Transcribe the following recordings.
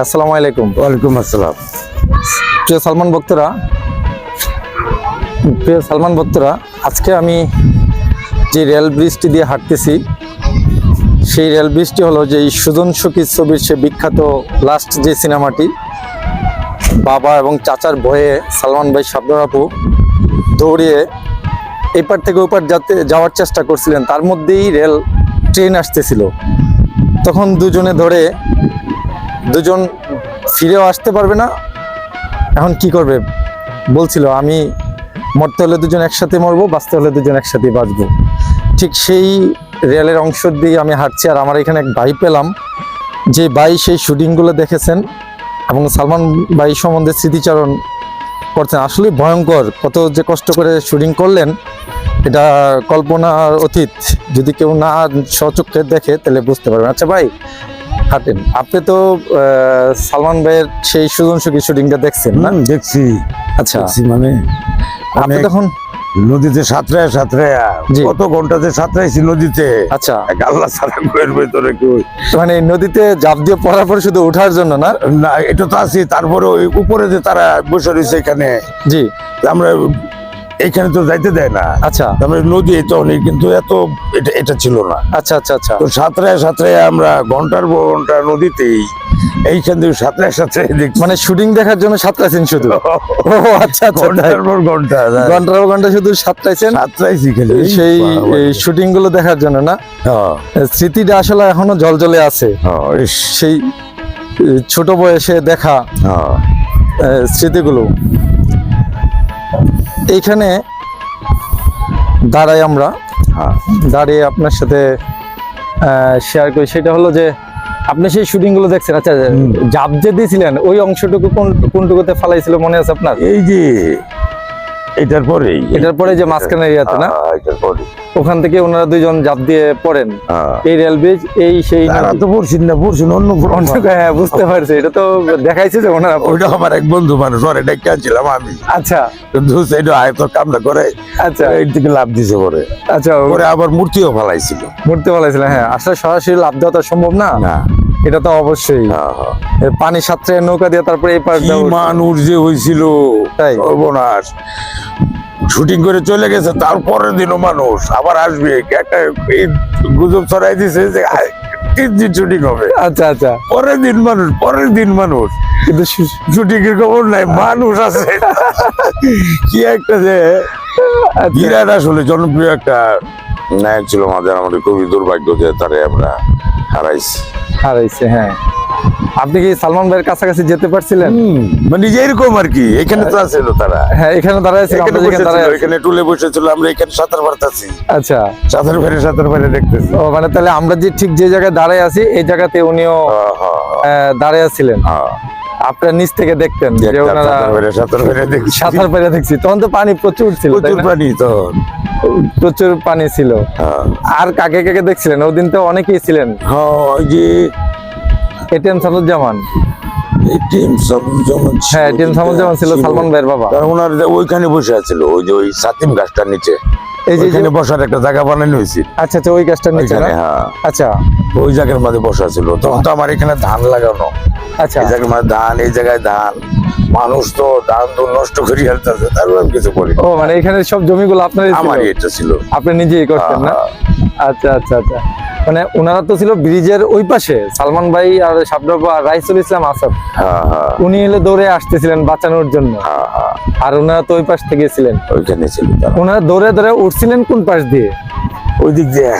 আসসালামু আলাইকুম। ওয়ালাইকুম আসসালাম। প্রিয় সালমান ভক্তরা প্রিয় সালমান ভক্তরা আজকে আমি যে রেল ব্রিজটি দিয়ে হাঁটতেছি সেই রেল ব্রিজটি হলো যে সুজন সুখী ছবির সে বিখ্যাত লাস্ট যে সিনেমাটি বাবা এবং চাচার ভয়ে সালমান ভাই আপু দৌড়িয়ে এপার থেকে ওপার যাতে যাওয়ার চেষ্টা করছিলেন তার মধ্যেই রেল ট্রেন আসতেছিল। তখন দুজনে ধরে দুজন ফিরেও আসতে পারবে না। এখন কি করবে? বলছিল, আমি মরতে হলে দুজন একসাথে মরবো, বাঁচতে হলে দুজন একসাথে বাঁচবো। ঠিক সেই রেলের অংশ দিয়ে আমি হাঁটছি, আর আমার এখানে এক ভাই পেলাম, যে ভাই সেই শুটিংগুলো দেখেছেন, এবং সালমান ভাই সম্বন্ধে স্মৃতিচারণ করছেন। আসলে ভয়ঙ্কর, কত যে কষ্ট করে শুটিং করলেন, এটা কল্পনার অতীত। যদি কেউ না স্বচক্ষে দেখে, তাহলে বুঝতে পারবেন। আচ্ছা ভাই হাঁটেন আপনি তো সালমান ভাইয়ের সেই সুজন সুখী শুটিংটা দেখছেন না? দেখছি। আচ্ছা। মানে আপনি তখন নদীতে সাঁতরায় সাঁতরায়। কত ঘন্টাতে সাঁতরাইছি নদীতে। আচ্ছা। আল্লাহ ছাড়া বইয়ের ভেতরে মানে নদীতে জাপ দিয়ে পড়ার পর শুধু ওঠার জন্য না? না এটা তো আছি তারপরে ওই উপরে যে তারা বসে রয়েছে এখানে জি। আমরা এখানে তো যাইতে দেয় না। আচ্ছা। তারপরে নদী তো অনেক কিন্তু এত এটা এটা ছিল না। আচ্ছা আচ্ছা আচ্ছা। তো সাঁতরায় সাঁতরায় আমরা ঘণ্টার পর ঘণ্টা নদীতেই এইখান থেকে সাঁতরায় সাঁতরায় দেখছি। মানে শুটিং দেখার জন্য শুধু? ও আচ্ছা আচ্ছা। ঘণ্টার পর ঘণ্টা ঘণ্টার পর ঘণ্টা শুধু সাতটাইছেন সাঁতরাইছি খালি সেই বাবা। শুটিংগুলো দেখার জন্য না? হ্যাঁ, স্মৃতিটা আসলে এখনও জলজলে আছে। হ্যাঁ, সেই ছোট বয়সে দেখা হ্যাঁ, স্মৃতিগুলো। এইখানে দাঁড়াই আমরা হ্যাঁ। দাঁড়িয়ে আপনার সাথে শেয়ার করি সেটা হলো যে আপনি সেই শুটিংগুলো দেখছেন আচ্ছা। জাপ যে দিয়েছিলেন ওই অংশটুকু কোন কোনটুকুতে ফালাইছিল মনে আছে আপনার এই যে এটার পরেই? এটার পরে যে এরিয়াতে না? হ্যাঁ, এটার পরে ওখান থেকে ওনারা দুইজন জাপ দিয়ে পড়েন। হ্যাঁ। এই রেল ব্রিজ এই সেই তারা তো পড়ছেন না পড়ছেন অন্য কোনো হ্যাঁ বুঝতে পারছি। এটা তো দেখাইছে যে ওনারা ওইটা আমার এক বন্ধু মানুষ ওরে ডেকে আনছিলাম আমি। আচ্ছা। কিন্তু সেটা আয়ত কামনা করে আচ্ছা। এই দিকে লাভ দিছে পরে। আচ্ছা পরে আবার মূর্তিও ফেলাইছিল। মূর্তি বলাইছিলেন হ্যাঁ। আসলে সরাসরি লাভ দেওয়া তো সম্ভব না। না। এটা তো অবশ্যই। হ্যাঁ, হ্যাঁ। পানি সাঁতরে নৌকা দিয়ে তারপরে এই দিয়ে মানুষ যে হয়েছিল তাই? সর্বনাশ। শুটিং করে চলে গেছে তারপরের দিনও মানুষ। আবার আসবে একটা গুজব ছড়াই দিছে যে তিন দিন শুটিং হবে। আচ্ছা আচ্ছা। পরের দিন মানুষ পরের দিন মানুষ। কিন্তু শুটিং এর খবর নাই মানুষ আছে। কি একটা যে আচ্ছা, বিরাট আসলে জনপ্রিয় একটা নায়ক ছিল আমাদের আমাদের খুবই দুর্ভাগ্য যে তারে আমরা হারাইছি। হারাইছে হ্যাঁ। আপনি কি সালমান ভাইয়ের কাছাকাছি যেতে পারছিলেন? মানে যে এরকম আর কি এখানে তো আছিল তারা। হ্যাঁ এখানে দাঁড়াইছে এখানে আমরা যেখানে দাঁড়ায় এখানে টুলে বসেছিল আমরা এখানে সাঁতার মারতাছি আচ্ছা। সাঁতার ফেরে সাঁতার ফেরে দেখতেছি। ও মানে তাহলে আমরা যে ঠিক যে জায়গায় দাঁড়ায় আছি এই জায়গাতে উনিও দাঁড়ায় ছিলেন হ্যাঁ। আপনার নিচ থেকে দেখতেন যে ওনারা সাঁতার ফেরে দেখছি। সাঁতার পেরে দেখছি। তখন তো পানি প্রচুর ছিল প্রচুর পানি তো প্রচুর পানি ছিল। হ্যাঁ। আর কাকে কাকে দেখছিলেন? ওই দিন তো অনেকেই ছিলেন। হ্যাঁ, যে এটিএম এটিএম হ্যাঁ এটিএম ছিল সালমান ভাইয়ের বাবা। ওনার ওইখানে বসে আছিল ওই যে ওই সাতিম গাছটার নিচে। এই যে বসার একটা জায়গা বানানো হয়েছে। আচ্ছা আচ্ছা ওই গাছটার নিচে হ্যাঁ। আচ্ছা। ওই জায়গার মধ্যে বসা ছিল। তখন তো আমার এখানে ধান লাগানো। আচ্ছা। এই জায়গার মধ্যে ধান এই জায়গায় ধান। মানুষ তো ধান তো নষ্ট করে ফেলতেছে তারপর আমি কিছু করি ও মানে এখানে সব জমিগুলো আপনার আমারই এটা ছিল। আপনি নিজেই করতেন না? হ্যাঁ, আচ্ছা আচ্ছা আচ্ছা। মানে ওনারা তো ছিল ব্রিজের ওই পাশে সালমান ভাই আর শাবনব আর রাইসুল ইসলাম আসাদ। হ্যাঁ। হ্যাঁ উনি এলে দৌড়ে আসতেছিলেন বাঁচানোর জন্য। হ্যাঁ, হ্যাঁ, আর ওনারা তো ওই পাশ থেকে ছিলেন। ওইখানে ছিল। ওনারা দৌড়ে দৌড়ে উঠছিলেন কোন পাশ দিয়ে? ওই দিক দিয়ে।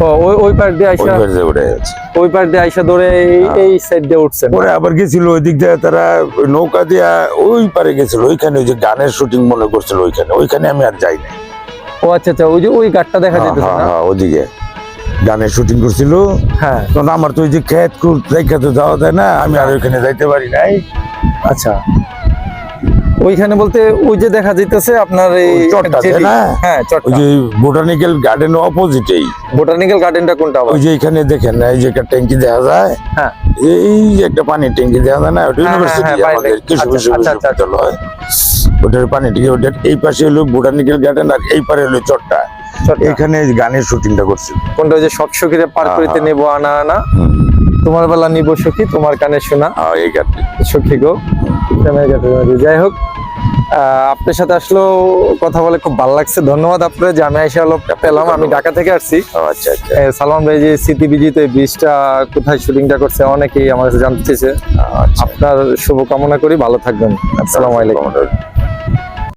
ওই ওই পাশ দিয়ে আইসা ওই পাশ দিয়ে আইসা এই- সাইড দিয়ে উঠছেন। পরে আবার গেছিল ওই দিক দিয়ে তারা নৌকা দিয়া ওই পারে গেছিল। ওইখানে ওই যে গানের শুটিং মনে করছিল ওইখানে। ওইখানে আমি আর যাই না ও আচ্ছা আচ্ছা ওই যে ওই গাটটা দেখা হ্যাঁ, হ্যাঁ, হ্যাঁ, ওদিকে। গানের শুটিং করছিল। হ্যাঁ। তখন আমার তো ওই যে খেত তো যাওয়া যায় না আমি আর ওইখানে যাইতে পারি নাই। আচ্ছা। ওইখানে বলতে ওই যে দেখা যাইতেছে আপনার এই হ্যাঁ ওই যে বোটানিক্যাল গার্ডেন অপোজিটেই বোটানিক্যাল গার্ডেনটা কোনটা ওই যে এখানে দেখেন না এই যে একটা ট্যাঙ্কি দেখা যায়। হ্যাঁ। এই যে একটা পানির ট্যাঙ্কি দেখা যায় না ওটা হ্যাঁ, হ্যাঁ, ইউনিভার্সিটি হ্যাঁ, পানি আমাদের আচ্ছা, আচ্ছা। বিশ্ববিদ্যালয়। ওটার পানি ট্যাঙ্কি ওটার এই পাশে হলো বোটানিক্যাল গার্ডেন আর এই পারে হলো চটটা। এখানে গানের শুটিংটা করছি। কোনটা যে সব সখীরে পার হ্যাঁ, করিতে হ্যাঁ। নেব আনা আনা? তোমার বেলা নিব সখী তোমার কানে শোনা। এই গানটি। সখী গো। যাই হোক আপনার সাথে আসলেও কথা বলে খুব ভালো লাগছে। ধন্যবাদ আপনার যে আমি এসে পেলাম। আমি ঢাকা থেকে আসছি। আচ্ছা আচ্ছা। সালমান ভাই যে স্মৃতি বিজিত এই ব্রিজটা কোথায় শুটিংটা করছে অনেকেই আমার কাছে জানতে চেয়েছে। আচ্ছা। আপনার শুভকামনা করি ভালো থাকবেন। আসসালামু আলাইকুম। আলাইকুম